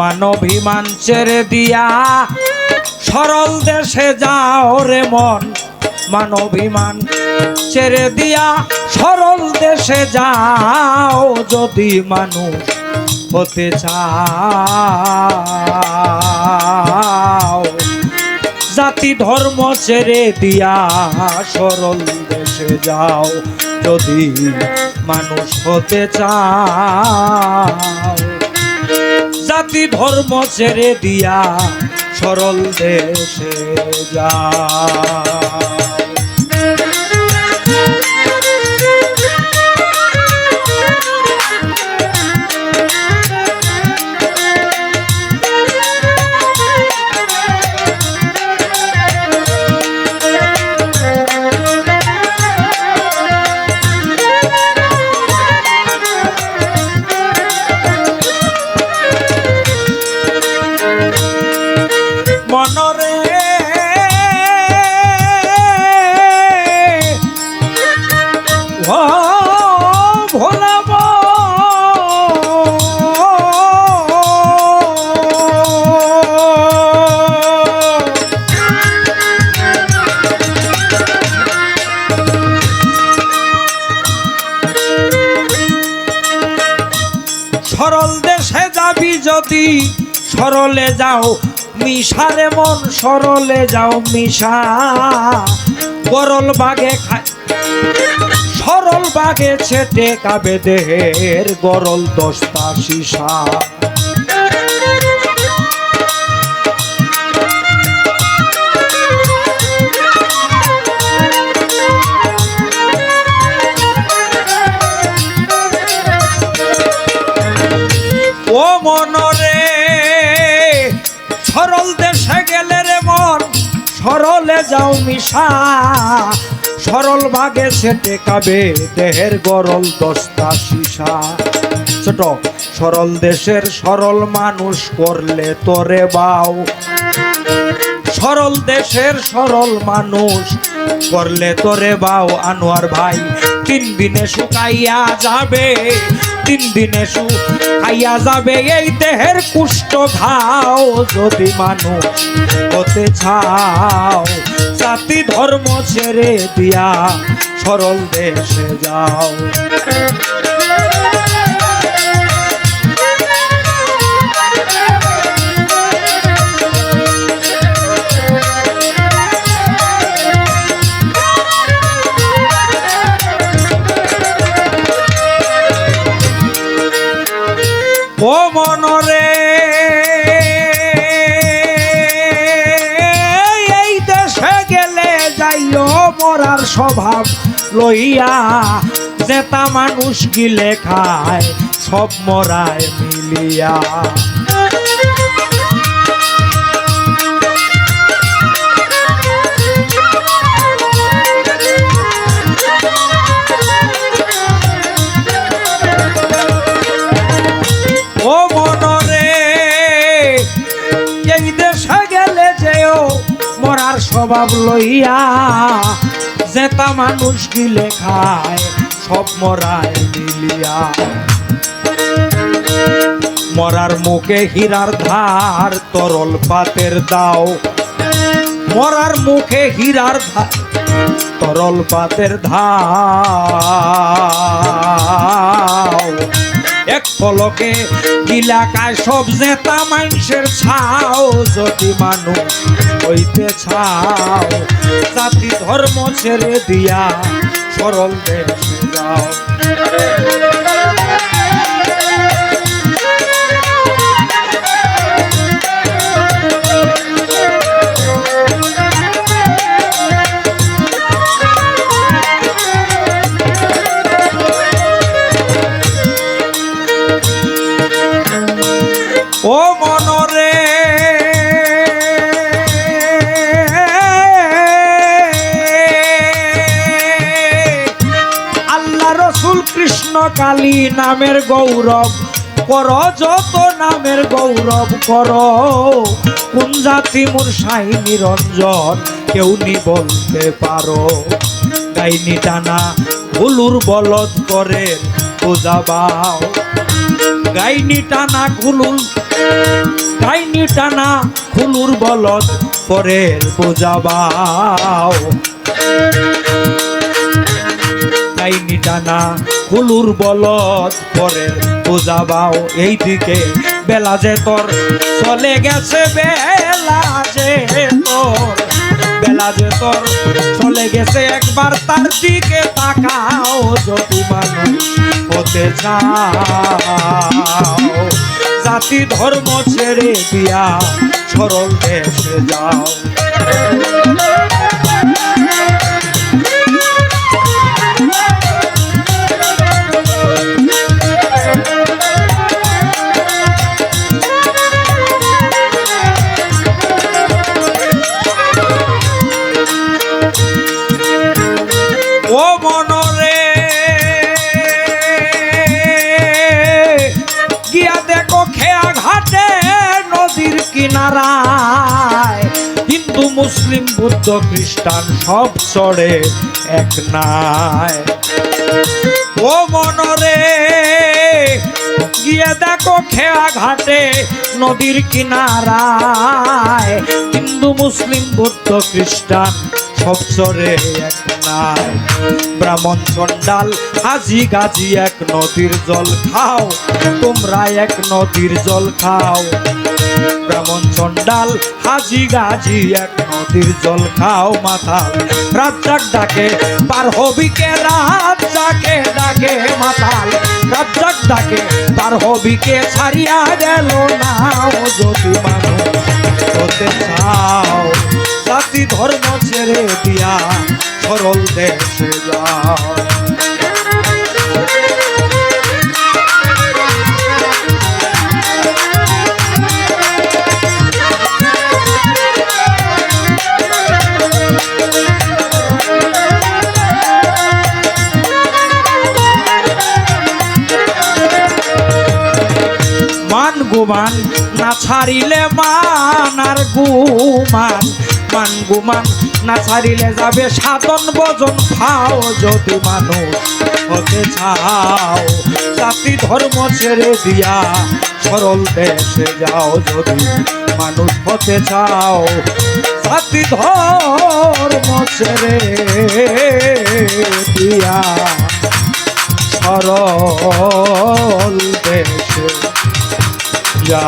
মানবিমান ছেড়ে দিয়া, সরল দেশে যাও রে মন। মানবিমান ছেড়ে দিয়া, সরল দেশে যাও যদি মানুষ হতে চাও। জাতি ধর্ম ছেড়ে দিয়া, সরল দেশে যাও যদি মানুষ হতে চাও। জাতি ধর্ম ছেড়ে দিয়া সরল দেশে যাও সরল দেশে যাবি যদি সরলে যাও মিশারে মন, সরলে যাও মিশা। বরল বাগে খায়, সরল বাগে ছেটে কাবে দেহের গরল দস্তা সীসা। যাও মিশা। সরল ভাগে সেটে কাবে দেহের গরল দস্তা সীসা। ছোট, সরল দেশের সরল মানুষ করলে তোরে বাও। সরল দেশের সরল মানুষ করলে তোরে বাও। আনোয়ার ভাই তিন দিনে শুকাইয়া যাবে। তিন দিনে শুকাইয়া যাবে এই দেহের কুষ্ঠ ঘাও যদি মানুষ হতে চাও, জাতি ধর্ম ছেড়ে দিয়া সরল দেশে যাও। ও মনরে এই দেশে গেলে যাইও মরার স্বভাব লইয়া। জেতা মানুষ গিলে খায়, সব মরায় মিলিয়া। মরার স্বভাব লইয়া জেতা মানুষ গিলে খায় সব মরায় মিলিয়া। মরার মুখে হীরার ধার, তরল পাতের দাও। মরার মুখে হীরার ধার তরল পাতের ধাও এক পলকে এলাকায় সব জেতা মানুষের ছাও, যদি মানুষ হইতে ছাও জাতি ধর্ম ছেড়ে দিয়া সরল দেশে যাও। কৃষ্ণ কালী নামের গৌরব। কর যত নামের গৌরব কর। কোন জাতি মোর সাই নিরঞ্জন, কেউ নি বলতে পারো। গাইনি টানা হুলুর বলদ করে পূজা বাও গাইনি টানা খুলুল গাইনি টানা খুলুর বলদ পরের বোঝাবাও। গাইনি টানা খুলুর বলদ পরের বোঝাবাও এইদিকে। বেলা যে তোর, চলে গেছে, বেলা যে তোর। বেলা যে তোর, চলে গেছে, একবার তার দিকে তাকাও যদি মানুষ হতে চাও। জাতি ধর্ম ছেড়ে দিয়া সরল দেশে যাও। কিনারায় হিন্দু, মুসলিম, বুদ্ধ, খ্রিস্টান সব চড়ে এক নাই ও মনরে, গিয়ে দেখো খেয়া ঘাটে নদীর কিনারায়। হিন্দু, মুসলিম, বুদ্ধ, খ্রিস্টান সব চরে এক নাই ব্রাহ্মণ চন্ডাল হাজি গাজি এক নদীর জল খাও, তোমরা এক নদীর জল খাও। ব্রাহ্মণ চন্ডাল হাজি গাজি, এক নদীর জল খাও মাথাল। রাজ্জাক ডাকে, পার হবিকে রাজ্জাকে ডাকে মাথাল রাজ্জাক ডাকে, পার হবিকে ছাড়িয়া গেল না যদি মানুষ হতে চাও। জাতি ধর্ম ছেড়ে দিয়া সরল দেশে যাও। গুমান, না ছাড়িলে মান আর গুমান। মান গুমান, না ছাড়িলে যাবে সাধন ভজন খাও যদি মানুষ হতে চাও। জাতি ধর্ম ছেড়ে দিয়া সরল দেশে যাও যদি মানুষ হতে চাও। জাতি ধর্ম ছেড়ে দিয়া সরল দেশে যা